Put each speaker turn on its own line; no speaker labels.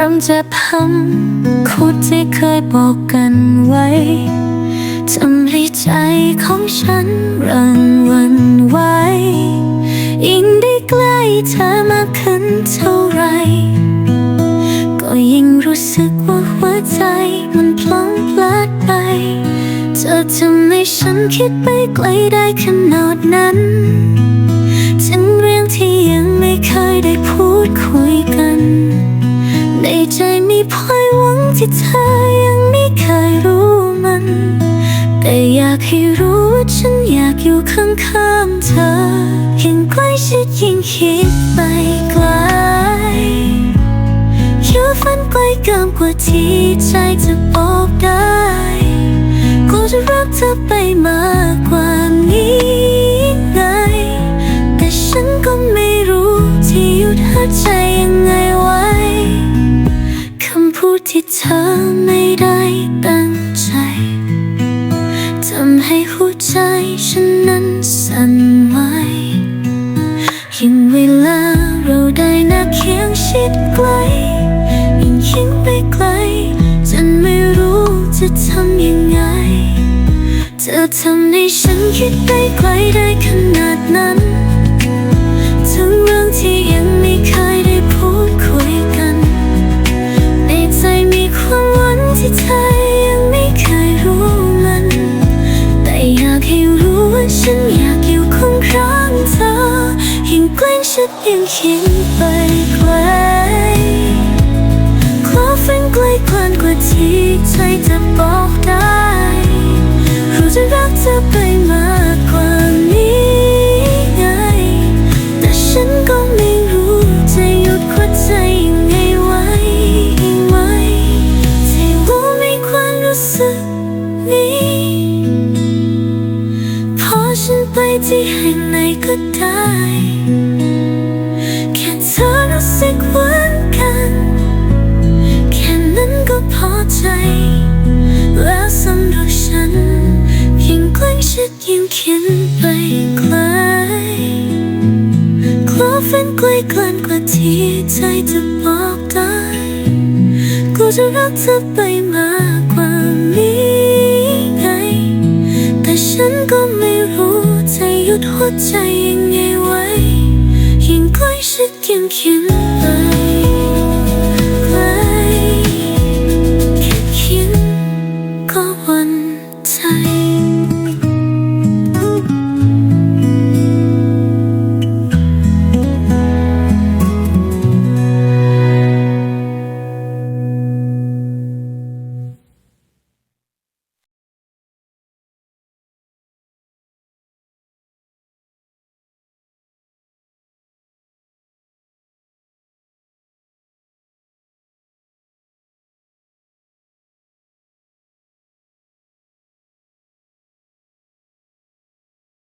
เจ็บช้ำคุดที่เคยบอกกันไว้ทำให้ใจของฉันรันวันไหวยิ่งได้ใกล้เธอมากขึ้นเท่าไหรก็ยิ่งรู้สึกว่าหัวใจมันพลังพลัดไป เธอทำให้ฉันคิดไปไกลได้ขนาดนั้น ใจมีพอยหวังที่เธอยังไม่เคยรู้มัน แต่อยากให้รู้ว่าฉันอยากอยู่ข้างๆเธอยิ่งใกล้ชิดยิ่งคิดไปไกลอยู่ฝันไกลเกินกว่าที่ใจจะบอกได้กูจะรักเธอไปมาก ยิ่งเวลาเราได้นักเคียงชิดไกลยิ่งยิ่งไปไกลจนไม่รู้จะทำยังไง เธอทำให้ฉันคิดไปไกลได้ขนาดนั้นทั้งเรื่องที่ยังไม่เคยได้พูดคุยกัน ในใจมีความหวังที่เธอยังไม่เคยรู้มัน แต่อยากให้รู้ว่าฉัน ใกล้ชิดยิ่งคิดไปไกลขอฝันไกลเกินกว่าที่ใจจะบอกได้รู้จะรักเธอไปมากกว่านี้ไงแต่ฉันก็ไม่รู้จะหยุดหัวใจยังไงไว้ไหมที่รู้ไม่ควรรู้สึกนี้พอฉันไปที่แห่งไหนก็ได้ งใกยิ่งคิดไปไกลกลัวฝันไกลเกินกว่าที่ใจจะบอกได้กูจะรักเธอไปมากกว่านี้ไงแต่ฉันก็ไม่รู้จะหยุดหัวใจยังไงไว้ยิ่งใกล้ชิดยิ่งคิดไป